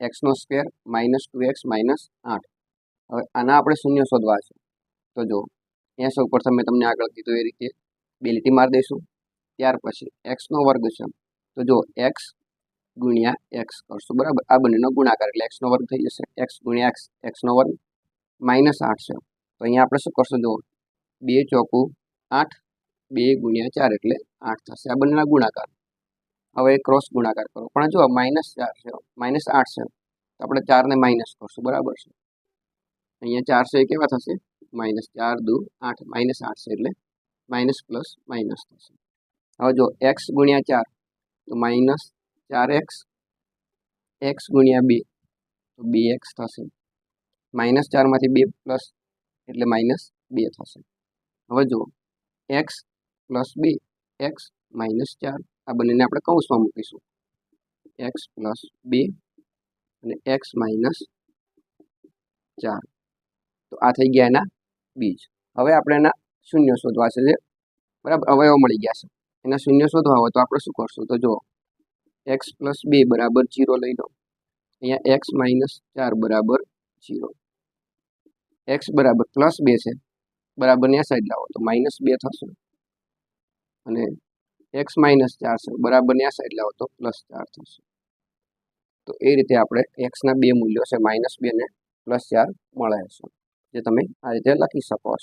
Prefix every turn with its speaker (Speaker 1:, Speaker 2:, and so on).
Speaker 1: એક્સનો square minus two X minus આઠ. હવે આના આપણે શૂન્ય શોધવા છે. તો જો એસ ઉપર મેં તમને આગળ કીધું એ રીતે. બે લીટી મારી દઈશું. ત્યાર પછી એક્સનો વર્ગ છે તો જો એક્સ ગુણ્યા એક્સ કરશું. બરાબર? આ બંનેનો ગુણાકાર એટલે એક્સનો વર્ગ થઈ જશે. એક્સ ગુણ્યા એક્સ એક્સનો વર્ગ માઇનસ આઠ છે તો અહીંયા આપણે શું કરશું જો બે ચોકું આઠ, બે ગુણ્યા ચાર એટલે આઠ થશે. આ બંનેના ગુણાકાર. હવે ક્રોસ ગુણાકાર કરો. પણ જો માઇનસ ચાર છે માઇનસ આઠ છે. તો આપણે ચારને માઇનસ કરશું, બરાબર છે? અહીંયા ચાર છે કેવા થશે? માઇનસ ચાર, દુ, આઠ માઇનસ આઠ છે એટલે માઇનસ પ્લસ માઇનસ થશે. હવે જો એક્સ ગુણ્યા ચાર, તો માઇનસ ચાર એક્સ એક્સ ગુણ્યા બે, તો બે એક્સ થશે. માઇનસ ચારમાંથી બે પ્લસ એટલે માઇનસ બે થશે. હવે જુઓ એક્સ પ્લસ બે એક્સ માઇનસ ચાર. આ બંનેને આપણે કૌંસમાં મૂકીશું. એક્સ પ્લસ બે અને એક્સ માઇનસ ચાર. તો આ થઈ ગયા એના બીજ. હવે આપણે એના શૂન્ય શોધવા છે બરાબર અવયવ મળી ગયા છે. એના શૂન્ય શોધવા હોય તો આપણે શું કરશું? તો જો એક્સ પ્લસ બે બરાબર જીરો લઈ લો. અહીંયા એક્સ માઇનસ ચાર બરાબર જીરો. એક્સ બરાબર પ્લસ બે છે. બરાબર આ સાઈડ લાવો. તો માઇનસ બે થશે. અને એક્સ માઇનસ ચાર છે. બરાબર ન્યાસ એટલે આવતો પ્લસ ચાર થશે. તો એ રીતે આપણે એક્સના બે મૂલ્યો છે માઇનસ બે ને પ્લસ ચાર મળે છે. જે તમે આ રીતે લખી શકો છો.